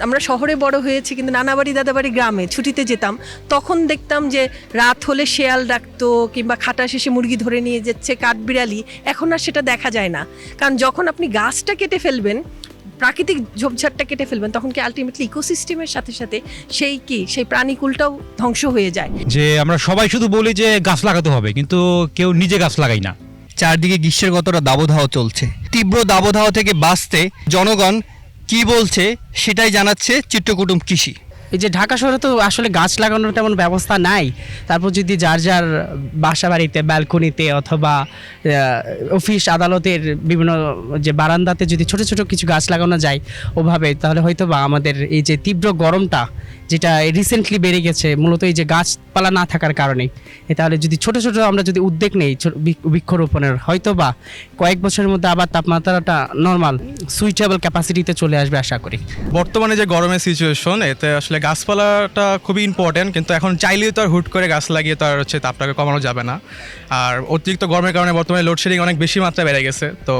আমরা শহরে বড় হয়েছি কিন্তু নানাবাড়ি দাদাবাড়ি গ্রামে ছুটিতে যেতাম তখন দেখতাম যে রাত হলে শেয়াল ডাকতো কিংবা খাটা শেষে মুরগি ধরে নিয়ে যাচ্ছে কাঠবিড়ালি। এখন আর সেটা দেখা যায় না। কারণ যখন আপনি গাছটা কেটে ফেলবেন প্রাকৃতিক ঝোপঝাড়টা কেটে ফেলবেন তখন কি আলটিমেটলি ইকোসিস্টেমের সাথে সাথে সেই কি সেই প্রাণীকুলটাও ধ্বংস হয়ে যায়। যে আমরা সবাই শুধু বলি যে গাছ লাগাতে হবে কিন্তু কেউ নিজে গাছ লাগাই না। চারদিকে গ্রীষ্মের কতটা দাবদাহ চলছে। তীব্র দাবদাহ থেকে বাঁচতে জনগণ কি বলছে সেটাই জানাচ্ছে চিত্রকুটুম কৃষি। এই যে ঢাকা শহরে তো আসলে গাছ লাগানোর তেমন ব্যবস্থা নাই। তারপর যদি যার যার বাসা বাড়িতে ব্যালকনিতে অথবা অফিস আদালতের বিভিন্ন যে বারান্দাতে যদি ছোট ছোট কিছু গাছ লাগানো যায় ওভাবে, তাহলে হয়তো বা আমাদের এই যে তীব্র গরমটা যেটা রিসেন্টলি বেড়ে গেছে, মূলত এই যে গাছপালা না থাকার কারণে। তাহলে যদি ছোট ছোট আমরা যদি উদ্যোগ নেই বৃক্ষরোপণের হয়তো বা কয়েক বছরের মধ্যে আবার তাপমাত্রাটা নর্মাল সুইটেবল ক্যাপাসিটিতে চলে আসবে আশা করি। বর্তমানে যে গরমের সিচুয়েশন এতে আসলে গাছপালাটা খুবই ইম্পর্টেন্ট কিন্তু এখন চাইলেও তো আর হুট করে গাছ লাগিয়ে তো আর হচ্ছে তাপটাকে কমানো যাবে না। আর অতিরিক্ত গরমের কারণে বর্তমানে লোডশেডিং অনেক বেশি মাত্রায় বেড়ে গেছে, তো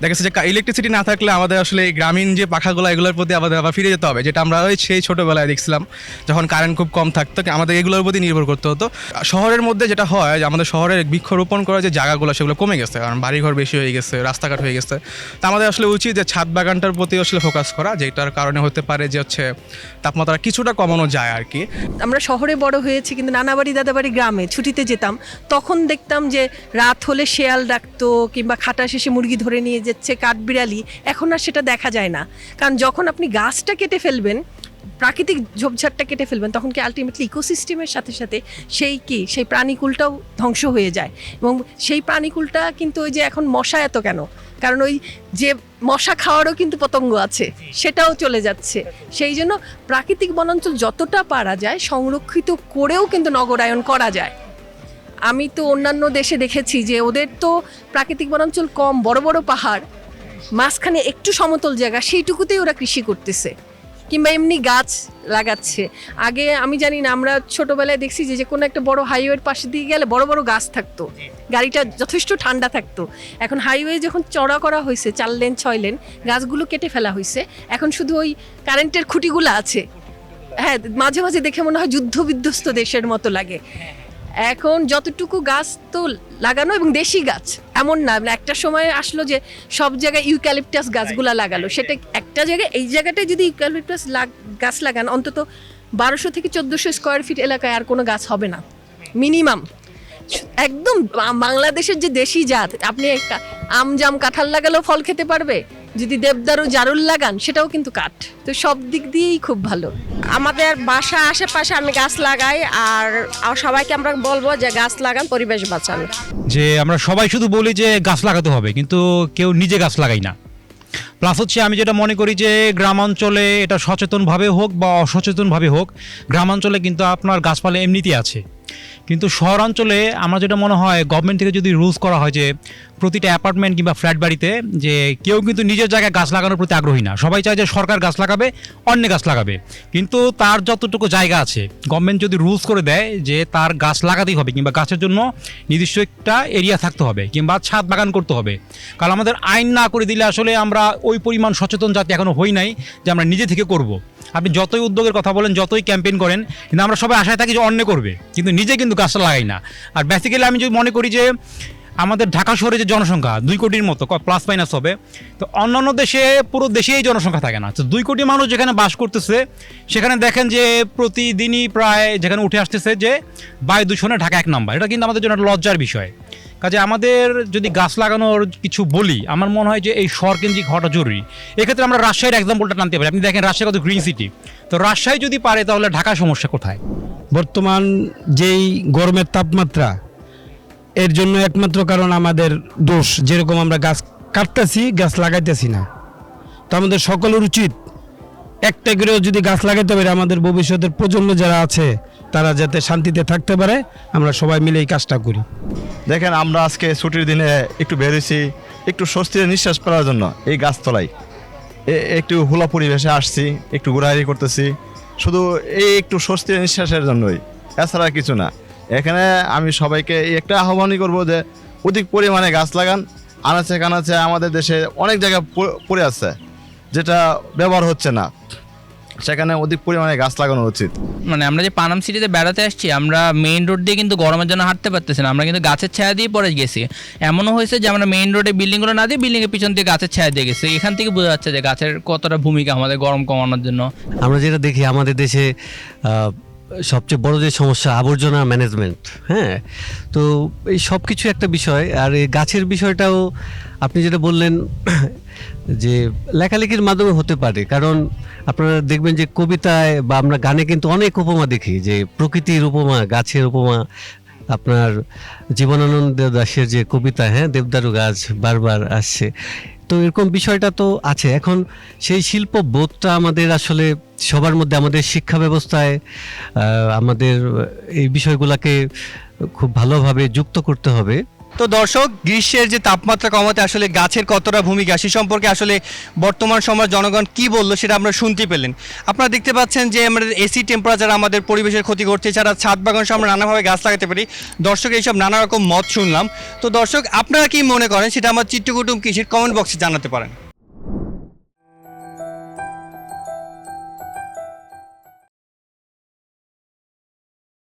দেখা যাচ্ছে যে ইলেকট্রিসিটি না থাকলে আমাদের আসলে এই গ্রামীণ যে পাখাগুলো, এগুলোর প্রতি আমাদের আবার ফিরে যেতে হবে। যেটা আমরা ওই সেই ছোটোবেলায় দেখছিলাম, যখন কারেন্ট খুব কম থাকতো আমাদের এগুলোর প্রতি নির্ভর করতে হতো। শহরের মধ্যে যেটা হয়, যে আমাদের শহরের বৃক্ষরোপণ করার যে জায়গাগুলো, সেগুলো কমে গেছে, কারণ বাড়িঘর বেশি হয়ে গেছে, রাস্তাঘাট হয়ে গেছে। তা আমাদের আসলে উচিত যে ছাদ বাগানটার প্রতি আসলে ফোকাস করা, যেটার কারণে হতে পারে যে হচ্ছে তাপমাত্রা কিছুটা কমানো যায় আর কি। আমরা শহরে বড় হয়েছি, কিন্তু নানাবাড়ি দাদাবাড়ি গ্রামে ছুটিতে যেতাম। তখন দেখতাম যে রাত হলে শেয়াল ডাকতো, কিংবা খাটা শেষে মুরগি ধরে নিয়ে যাচ্ছে কাঠবিড়ালি, এখন আর সেটা দেখা যায় না। কারণ যখন আপনি গাছটা কেটে ফেলবেন, প্রাকৃতিক ঝোপঝাড়টা কেটে ফেলবেন, তখন কি আলটিমেটলি ইকোসিস্টেমের সাথে সাথে সেই কি, সেই প্রাণীকুলটাও ধ্বংস হয়ে যায়। এবং সেই প্রাণীকুলটা কিন্তু ওই যে এখন মশা এত কেন? কারণ ওই যে মশা খাওয়ারও কিন্তু পতঙ্গ আছে, সেটাও চলে যাচ্ছে। সেই জন্য প্রাকৃতিক বনাঞ্চল যতটা পারা যায়, সংরক্ষিত করেও কিন্তু নগরায়ন করা যায়। আমি তো অন্যান্য দেশে দেখেছি যে ওদের তো প্রাকৃতিক বনাঞ্চল কম, বড় বড় পাহাড়, মাঝখানে একটু সমতল জায়গা, সেইটুকুতেই ওরা কৃষি করতেছে। কিংবা এমনি গাছ লাগাচ্ছে। আগে আমি জানি না, আমরা ছোটবেলায় দেখছি যে যে কোনো একটা বড় হাইওয়ের পাশে দিয়ে গেলে বড় বড় গাছ থাকতো। গাড়িটা যথেষ্ট ঠান্ডা থাকতো। এখন হাইওয়ে যখন চড়া করা হয়েছে, চার লেন, ছয় লেন, গাছগুলো কেটে ফেলা হয়েছে। এখন শুধু ওই কারেন্টের খুঁটিগুলো আছে। হ্যাঁ মাঝে মাঝে দেখে মনে হয় যুদ্ধ বিধ্বস্ত দেশের মতো লাগে। এখন যতটুকু গাছ তো লাগানো এবং দেশি গাছ এমন না। মানে একটা সময় আসলো যে সব জায়গায় ইউক্যালিপটাস গাছগুলা লাগালো। সেটা একটা জায়গায় এই জায়গাটায় যদি ইউক্যালিপটাস গাছ লাগান অন্তত বারোশো থেকে চোদ্দোশো স্কোয়ার ফিট এলাকায় আর কোনো গাছ হবে না। মিনিমাম একদম বাংলাদেশের যে দেশি জাত আপনি একটা আম জাম কাঁঠাল লাগালেও ফল খেতে পারবে? যদি দেবদারু জারুল লাগান সেটাও কিন্তু কাঠ। তো সব দিক দিয়েই খুব ভালো। আমাদের বাসা আশেপাশে আমি গাছ লাগাই আর আর সবাইকে আমরা বলব যে গাছ লাগান পরিবেশ বাঁচান। যে আমরা সবাই শুধু বলি যে গাছ লাগাতে হবে কিন্তু কেউ নিজে গাছ লাগাই না। প্লাস হচ্ছে আমি যেটা মনে করি যে গ্রামাঞ্চলে এটা সচেতনভাবে হোক বা অসচেতনভাবে হোক গ্রামাঞ্চলে কিন্তু আপনার গাছপালা এমনিতেই আছে। কিন্তু শহরাঞ্চলে আমার যেটা মনে হয় গভর্নমেন্ট থেকে যদি রুলস করা হয় যে প্রতিটা অ্যাপার্টমেন্ট কিংবা ফ্ল্যাট বাড়িতে যে কেউ কিন্তু নিজের জায়গায় গাছ লাগানোর প্রতি আগ্রহী না। সবাই চায় যে সরকার গাছ লাগাবে, অন্য গাছ লাগাবে। কিন্তু তার যতটুকু জায়গা আছে গভর্নমেন্ট যদি রুলস করে দেয় যে তার গাছ লাগাতেই হবে কিংবা গাছের জন্য নির্দিষ্ট একটা এরিয়া থাকতে হবে কিংবা ছাদ বাগান করতে হবে। কারণ আমাদের আইন না করে দিলে আসলে আমরা ওই পরিমাণ সচেতন জাতি এখনও হই নাই যে আমরা নিজে থেকে করব। আপনি যতই উদ্যোগের কথা বলেন, যতই ক্যাম্পেইন করেন, কিন্তু আমরা সবাই আশায় থাকি যে অন্য করবে। কিন্তু নিজে কিন্তু কাজটা লাগাই না। আর বেসিক্যালি আমি যদি মনে করি যে আমাদের ঢাকা শহরে যে জনসংখ্যা, দুই কোটির মতো প্লাস মাইনাস হবে, তো অন্যান্য দেশে পুরো দেশেই জনসংখ্যা থাকে না। তো দুই কোটি মানুষ যেখানে বাস করতেছে, সেখানে দেখেন যে প্রতিদিনই প্রায় যেখানে উঠে আসতেছে যে বায়ু দূষণে ঢাকা এক নম্বর। এটা কিন্তু আমাদের জন্য একটা লজ্জার বিষয়। কাজে আমাদের যদি গাছ লাগানোর কিছু বলি, আমার মনে হয় যে এই শহরকেন্দ্রিক হওয়াটা জরুরি। এক্ষেত্রে আমরা রাজশাহীর এক্সাম্পলটা টানতে পারি। আপনি দেখেন রাজশাহী কত গ্রিন সিটি তো রাজশাহী যদি পারে, তাহলে ঢাকা সমস্যা কোথায়? বর্তমান যেই গরমের তাপমাত্রা এর জন্য একমাত্র কারণ আমাদের দোষ। যেরকম আমরা গাছ কাটতেছি, গাছ লাগাইতেছি না। তো আমাদের সকলের উচিত একটা করেও যদি গাছ লাগাইতে পারি, আমাদের ভবিষ্যতের প্রজন্ম যারা আছে, তারা যাতে শান্তিতে থাকতে পারে। আমরা সবাই মিলে এই কাজটা করি। দেখেন, আমরা আজকে ছুটির দিনে একটু বেরিয়েছি, একটু স্বস্তির নিঃশ্বাস ফেলার জন্য এই গাছতলায়। একটু হুলা পরিবেশে আসছি, একটু ঘোরাঘুরি করতেছি। শুধু এই একটু স্বস্তির নিঃশ্বাসের জন্যই, এছাড়া কিছু না। এখানে আমি সবাইকে একটা আহ্বানই করব যে অধিক পরিমাণে গাছ লাগান। আনাচে কানাচে আমাদের দেশে অনেক জায়গায় পড়ে আছে যেটা ব্যবহার হচ্ছে না। সেখানে অধিক পরিমাণে গাছ লাগানো উচিত। মানে আমরা যে পানাম সিটিতে বেড়াতে আসছি আমরা মেইন রোড দিয়ে কিন্তু গরমের জন্য হাঁটতে পারতেছি না। আমরা কিন্তু গাছের ছায়া দিয়ে পরে গেছি। এমনও হয়েছে যে আমরা মেইন রোডে বিল্ডিংগুলো না দিয়ে বিল্ডিংয়ের পিছন দিয়ে গাছের ছায়া দিয়ে গেছি। এখান থেকে বোঝা যাচ্ছে যে গাছের কতটা ভূমিকা আমাদের গরম কমানোর জন্য। আমরা যেটা দেখি আমাদের দেশে সবচেয়ে বড় যে সমস্যা, আবর্জনা ম্যানেজমেন্ট হ্যাঁ? তো এই সব কিছু একটা বিষয়, আর এই গাছের বিষয়টাও আপনি যেটা বললেন, যে লেখালেখির মাধ্যমে হতে পারে, কারণ আপনারা দেখবেন যে কবিতায় বা আমরা গানে কিন্তু অনেক উপমা দেখি, যে প্রকৃতির উপমা, গাছের উপমা, আপনার জীবনানন্দ দাশের যে কবিতা হ্যাঁ? দেবদারু গাছ বারবার আসছে। তো এরকম বিষয়টা তো আছে। এখন সেই শিল্প বোধটা আমাদের আসলে সবার মধ্যে, আমাদের শিক্ষা ব্যবস্থায় আমাদের এই বিষয়গুলোকে খুব ভালোভাবে যুক্ত করতে হবে। তো দর্শক, গ্রীষ্মের যে তাপমাত্রা কমাতে আসলে গাছের কতটা ভূমিকা, সে সম্পর্কে আসলে বর্তমান সময় জনগণ কি বলল সেটা আমরা শুনতে পেলেন। আপনারা দেখতে পাচ্ছেন যে আমাদের এসি টেম্পারেচার আমাদের পরিবেশের ক্ষতি করছে, এছাড়া ছাদ বাগান সহ আমরা নানাভাবে গাছ লাগাতে পারি। দর্শক, এইসব নানা রকম মত শুনলাম। তো দর্শক, আপনারা কি মনে করেন? সেটা আমার চিত্রকুটুম কৃষির কমেন্ট বক্সে জানাতে পারেন।